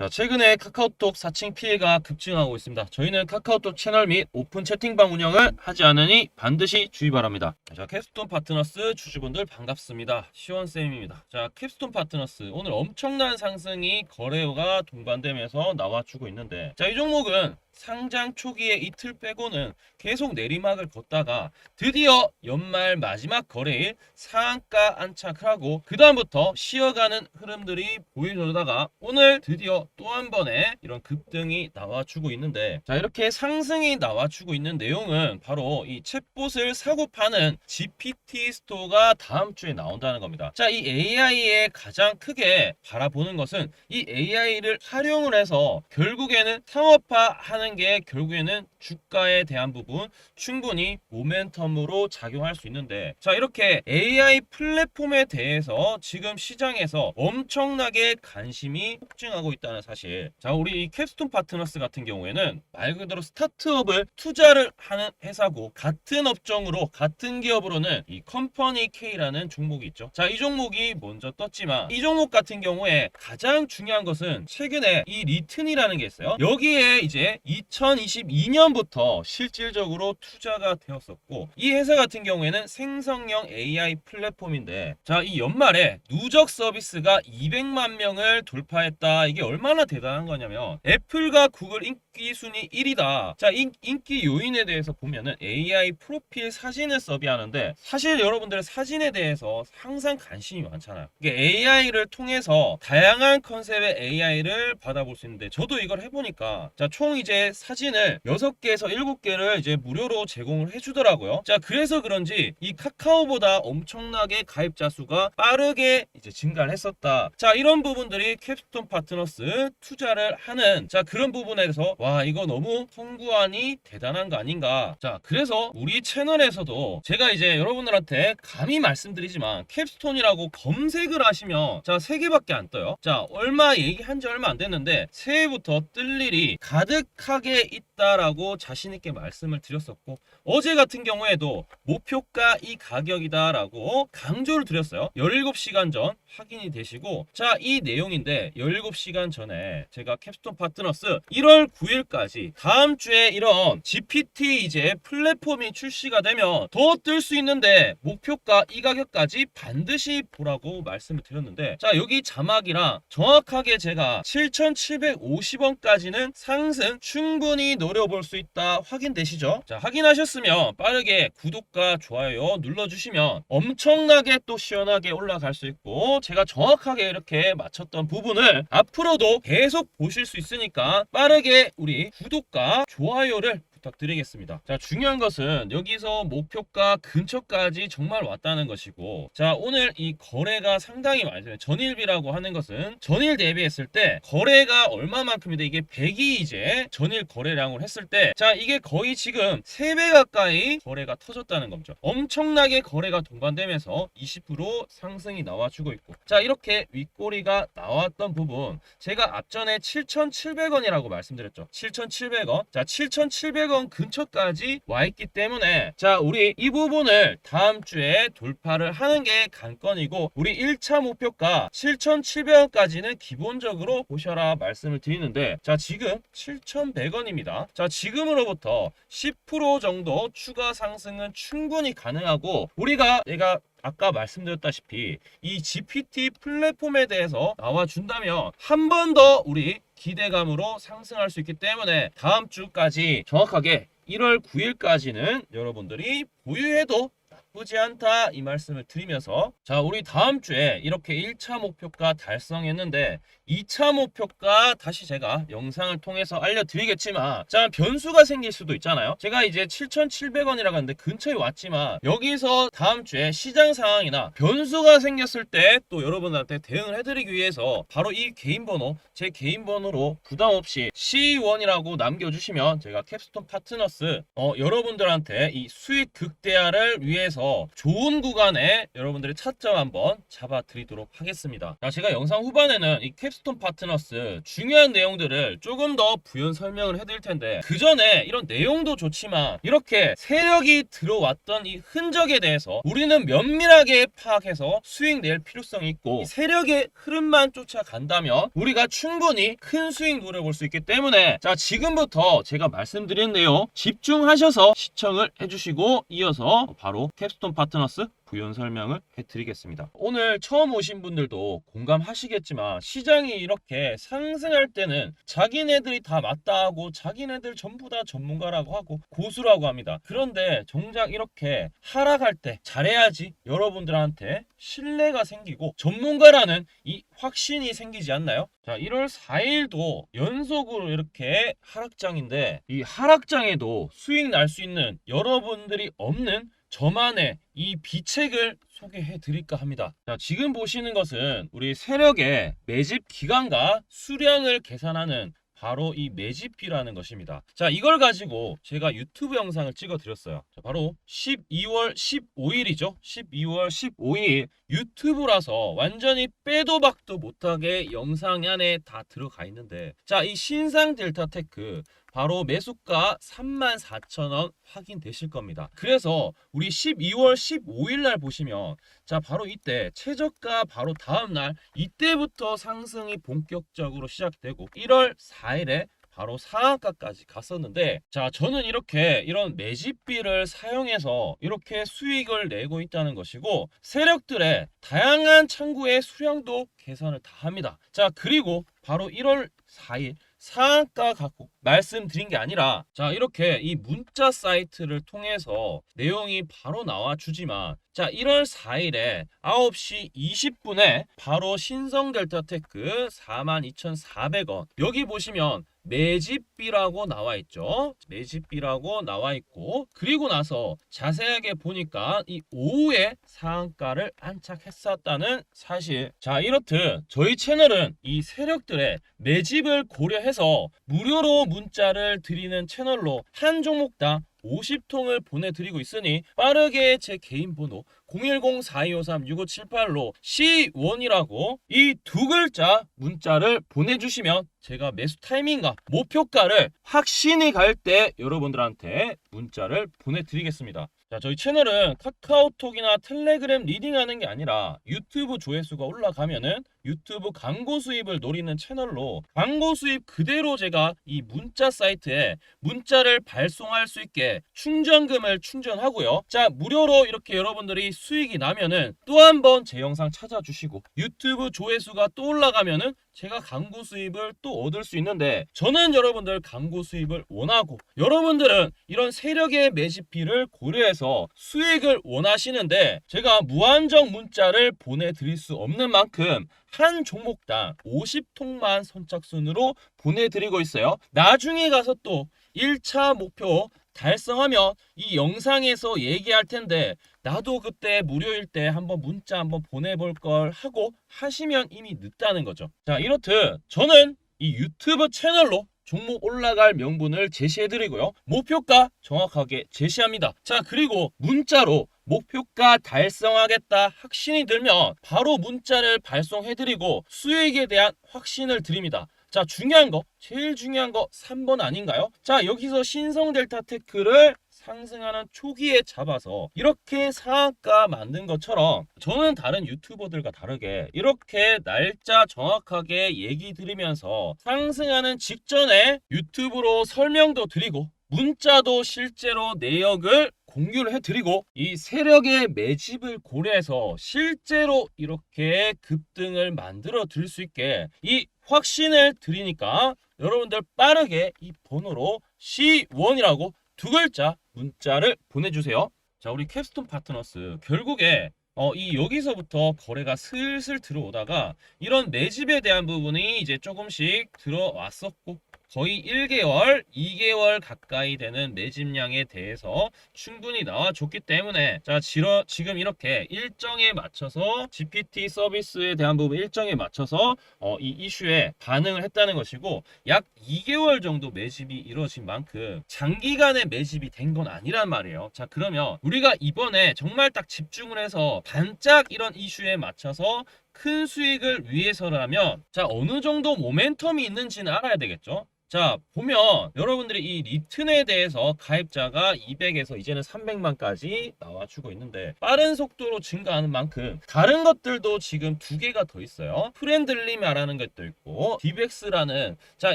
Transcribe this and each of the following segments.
자, 최근에 카카오톡 사칭 피해가 급증하고 있습니다. 저희는 카카오톡 채널 및 오픈 채팅방 운영을 하지 않으니 반드시 주의 바랍니다. 자, 캡스톤 파트너스 주주분들 반갑습니다. 시원쌤입니다. 자, 캡스톤 파트너스 오늘 엄청난 상승이 거래가 동반되면서 나와주고 있는데 자, 이 종목은 상장 초기에 이틀 빼고는 계속 내리막을 걷다가 드디어 연말 마지막 거래일 상한가 안착을 하고 그 다음부터 쉬어가는 흐름들이 보이려다가 오늘 드디어 또 한 번의 이런 급등이 나와주고 있는데 자 이렇게 상승이 나와주고 있는 내용은 바로 이 챗봇을 사고 파는 GPT 스토어가 다음 주에 나온다는 겁니다. 자 이 AI에 가장 크게 바라보는 것은 이 AI를 활용을 해서 결국에는 상업화하는 게 결국에는 주가에 대한 부분 충분히 모멘텀으로 작용할 수 있는데 자 이렇게 AI 플랫폼에 대해서 지금 시장에서 엄청나게 관심이 폭증하고 있다는 사실. 자 우리 이 캡스톤 파트너스 같은 경우에는 말 그대로 스타트업을 투자를 하는 회사고 같은 업종으로 같은 기업으로는 이 컴퍼니 K라는 종목이 있죠. 자 이 종목이 먼저 떴지만 이 종목 같은 경우에 가장 중요한 것은 최근에 이 리튼이라는 게 있어요. 여기에 이제 2022년부터 실질적으로 투자가 되었었고 이 회사 같은 경우에는 생성형 AI 플랫폼인데 자 이 연말에 누적 서비스가 200만 명을 돌파했다. 이게 얼마나 대단한 거냐면 애플과 구글 인기 순위 1위다. 자 인, 인기 요인에 대해서 보면은 AI 프로필 사진을 서비하는데 사실 여러분들 사진에 대해서 항상 관심이 많잖아요. 이게 AI를 통해서 다양한 컨셉의 AI를 받아볼 수 있는데 저도 이걸 해보니까 자 총 이제 사진을 6개에서 7개를 이제 무료로 제공을 해주더라고요. 자, 그래서 그런지 이 카카오보다 엄청나게 가입자 수가 빠르게 이제 증가를 했었다. 자, 이런 부분들이 캡스톤 파트너스 투자를 하는 자, 그런 부분에서 와, 이거 너무 성구안이 대단한 거 아닌가. 자, 그래서 우리 채널에서도 제가 이제 여러분들한테 감히 말씀드리지만 캡스톤이라고 검색을 하시면 자, 3개밖에 안 떠요. 자, 얼마 얘기한 지 얼마 안 됐는데 새해부터 뜰 일이 가득 하게 있다라고 자신 있게 말씀을 드렸었고 어제 같은 경우에도 목표가 이 가격이다라고 강조를 드렸어요. 17시간 전 확인이 되시고 자 이 내용인데 17시간 전에 제가 캡스톤 파트너스 1월 9일까지 다음 주에 이런 GPT 이제 플랫폼이 출시가 되면 더 뜰 수 있는데 목표가 이 가격까지 반드시 보라고 말씀을 드렸는데 자 여기 자막이랑 정확하게 제가 7,750원까지는 상승 충분히 노 려볼 수 있다 확인되시죠? 자 확인하셨으면 빠르게 구독과 좋아요 눌러주시면 엄청나게 또 시원하게 올라갈 수 있고 제가 정확하게 이렇게 맞췄던 부분을 앞으로도 계속 보실 수 있으니까 빠르게 우리 구독과 좋아요를 부탁드리겠습니다. 자, 중요한 것은 여기서 목표가 근처까지 정말 왔다는 것이고, 자, 오늘 이 거래가 상당히 많이 돼요. 전일비라고 하는 것은 전일 대비했을 때 거래가 얼마만큼인데 이게 100이 이제 전일 거래량을 했을 때, 자, 이게 거의 지금 3배 가까이 거래가 터졌다는 거죠. 엄청나게 거래가 동반되면서 20% 상승이 나와주고 있고, 자, 이렇게 윗꼬리가 나왔던 부분, 제가 앞전에 7,700원이라고 말씀드렸죠. 7,700원. 자, 7,700원 근처까지 와 있기 때문에 자, 우리 이 부분을 다음 주에 돌파를 하는 게 관건이고 우리 1차 목표가 7,700원까지는 기본적으로 보셔라 말씀을 드리는데 자, 지금 7,100원입니다. 자, 지금으로부터 10% 정도 추가 상승은 충분히 가능하고 우리가 내가 아까 말씀드렸다시피 이 GPT 플랫폼에 대해서 나와준다면 한 번 더 우리 기대감으로 상승할 수 있기 때문에 다음 주까지 정확하게 1월 9일까지는 여러분들이 보유해도 나쁘지 않다 이 말씀을 드리면서 자 우리 다음 주에 이렇게 1차 목표가 달성했는데 2차 목표가 다시 제가 영상을 통해서 알려드리겠지만 자 변수가 생길 수도 있잖아요. 제가 이제 7,700원이라고 하는데 근처에 왔지만 여기서 다음 주에 시장 상황이나 변수가 생겼을 때 또 여러분한테 대응을 해드리기 위해서 바로 이 개인 번호 제 개인 번호로 부담 없이 C1이라고 남겨주시면 제가 캡스톤 파트너스 어, 여러분들한테 이 수익 극대화를 위해서 해서 좋은 구간에 여러분들의 차점 한번 잡아드리도록 하겠습니다. 자, 제가 영상 후반에는 이 캡스톤 파트너스 중요한 내용들을 조금 더 부연 설명을 해드릴 텐데 그 전에 이런 내용도 좋지만 이렇게 세력이 들어왔던 이 흔적에 대해서 우리는 면밀하게 파악해서 수익 낼 필요성이 있고 이 세력의 흐름만 쫓아간다면 우리가 충분히 큰 수익 노려볼 수 있기 때문에 자 지금부터 제가 말씀드린 내용 집중하셔서 시청을 해주시고 이어서 바로 캡스톤 파트너스 부연 설명을 해드리겠습니다. 오늘 처음 오신 분들도 공감하시겠지만 시장이 이렇게 상승할 때는 자기네들이 다 맞다 하고 자기네들 전부 다 전문가라고 하고 고수라고 합니다. 그런데 정작 이렇게 하락할 때 잘해야지 여러분들한테 신뢰가 생기고 전문가라는 이 확신이 생기지 않나요? 자, 1월 4일도 연속으로 이렇게 하락장인데 이 하락장에도 수익 날 수 있는 여러분들이 없는 저만의 이 비책을 소개해 드릴까 합니다. 자, 지금 보시는 것은 우리 세력의 매집 기간과 수량을 계산하는 바로 이 매집비라는 것입니다. 자, 이걸 가지고 제가 유튜브 영상을 찍어 드렸어요. 자, 바로 12월 15일이죠. 12월 15일 유튜브라서 완전히 빼도 박도 못하게 영상 안에 다 들어가 있는데 자, 이 신상 델타 테크 바로 매수가 34,000원 확인되실 겁니다. 그래서 우리 12월 15일 날 보시면 자 바로 이때 최저가 바로 다음 날 이때부터 상승이 본격적으로 시작되고 1월 4 일에 바로 상한가까지 갔었는데 자 저는 이렇게 이런 매집비를 사용해서 이렇게 수익을 내고 있다는 것이고 세력들의 다양한 창구의 수량도 계산을 다 합니다. 자 그리고 바로 1월 4일 상한가 갖고 말씀드린 게 아니라 자 이렇게 이 문자 사이트를 통해서 내용이 바로 나와 주지만 자 1월 4일에 9시 20분에 바로 신성 델타 테크 42,400원 여기 보시면 매집비라고 나와 있죠. 매집비라고 나와 있고 그리고 나서 자세하게 보니까 이 오후에 상한가를 안착했었다는 사실. 자 이렇듯 저희 채널은 이 세력들의 매집을 고려해서 무료로 문자를 드리는 채널로 한 종목 당 50통을 보내드리고 있으니 빠르게 제 개인 번호 010-4253-6578로 C1이라고 이 두 글자 문자를 보내주시면 제가 매수 타이밍과 목표가를 확신이 갈 때 여러분들한테 문자를 보내드리겠습니다. 자, 저희 채널은 카카오톡이나 텔레그램 리딩하는 게 아니라 유튜브 조회수가 올라가면은 유튜브 광고 수입을 노리는 채널로 광고 수입 그대로 제가 이 문자 사이트에 문자를 발송할 수 있게 충전금을 충전하고요. 자, 무료로 이렇게 여러분들이 수익이 나면은 또 한 번 제 영상 찾아주시고 유튜브 조회수가 또 올라가면은 제가 광고 수입을 또 얻을 수 있는데 저는 여러분들 광고 수입을 원하고 여러분들은 이런 세력의 매집비를 고려해서 수익을 원하시는데 제가 무한정 문자를 보내드릴 수 없는 만큼 한 종목당 50통만 선착순으로 보내드리고 있어요. 나중에 가서 또 1차 목표 달성하면 이 영상에서 얘기할 텐데 나도 그때 무료일 때 한번 문자 한번 보내볼 걸 하고 하시면 이미 늦다는 거죠. 자 이렇듯 저는 이 유튜브 채널로 종목 올라갈 명분을 제시해드리고요. 목표가 정확하게 제시합니다. 자 그리고 문자로 목표가 달성하겠다 확신이 들면 바로 문자를 발송해드리고 수익에 대한 확신을 드립니다. 자 중요한 거 제일 중요한 거 3번 아닌가요? 자 여기서 신성 델타 테크를 상승하는 초기에 잡아서 이렇게 상한가 만든 것처럼 저는 다른 유튜버들과 다르게 이렇게 날짜 정확하게 얘기 드리면서 상승하는 직전에 유튜브로 설명도 드리고 문자도 실제로 내역을 공유를 해드리고 이 세력의 매집을 고려해서 실제로 이렇게 급등을 만들어 드릴 수 있게 이 확신을 드리니까 여러분들 빠르게 이 번호로 C1이라고 두 글자 문자를 보내주세요. 자, 우리 캡스톤 파트너스 결국에 어, 이 여기서부터 거래가 슬슬 들어오다가 이런 매집에 대한 부분이 이제 조금씩 들어왔었고 거의 1개월, 2개월 가까이 되는 매집량에 대해서 충분히 나와줬기 때문에 자 지러, 지금 이렇게 일정에 맞춰서 GPT 서비스에 대한 부분 일정에 맞춰서 어, 이 이슈에 반응을 했다는 것이고 약 2개월 정도 매집이 이루어진 만큼 장기간의 매집이 된 건 아니란 말이에요. 자 그러면 우리가 이번에 정말 딱 집중을 해서 반짝 이런 이슈에 맞춰서 큰 수익을 위해서라면 자 어느 정도 모멘텀이 있는지는 알아야 되겠죠. 자 보면 여러분들이 이 리튼에 대해서 가입자가 200에서 이제는 300만까지 나와주고 있는데 빠른 속도로 증가하는 만큼 다른 것들도 지금 두 개가 더 있어요 프렌들리마라는 것도 있고 디백스라는 자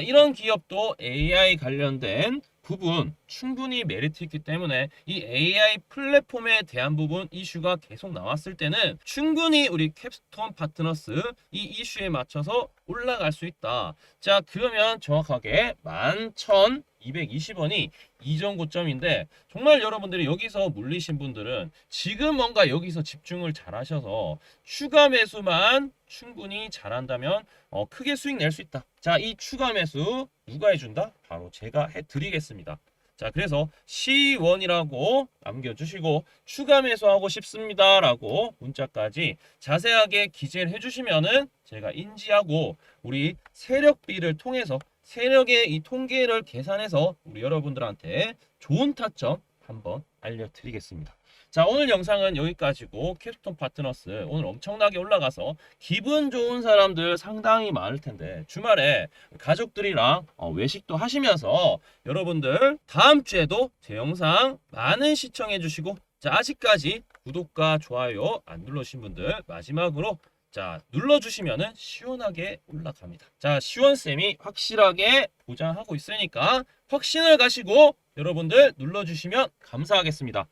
이런 기업도 AI 관련된 부분 충분히 메리트 있기 때문에 이 AI 플랫폼에 대한 부분 이슈가 계속 나왔을 때는 충분히 우리 캡스톤 파트너스 이 이슈에 맞춰서 올라갈 수 있다. 자 그러면 정확하게 11,220원이 이전 고점인데 정말 여러분들이 여기서 물리신 분들은 지금 뭔가 여기서 집중을 잘 하셔서 추가 매수만 충분히 잘한다면 어, 크게 수익 낼 수 있다. 자, 이 추가 매수 누가 해준다? 바로 제가 해드리겠습니다. 자, 그래서 시원이라고 남겨주시고 추가 매수하고 싶습니다라고 문자까지 자세하게 기재를 해주시면은 제가 인지하고 우리 세력비를 통해서 세력의 이 통계를 계산해서 우리 여러분들한테 좋은 타점 한번 알려드리겠습니다. 자 오늘 영상은 여기까지고 캡스톤 파트너스 오늘 엄청나게 올라가서 기분 좋은 사람들 상당히 많을 텐데 주말에 가족들이랑 어, 외식도 하시면서 여러분들 다음 주에도 제 영상 많은 시청해 주시고 자 아직까지 구독과 좋아요 안 눌러주신 분들 마지막으로 자 눌러주시면은 시원하게 올라갑니다. 자 시원쌤이 확실하게 보장하고 있으니까 확신을 가시고 여러분들 눌러주시면 감사하겠습니다.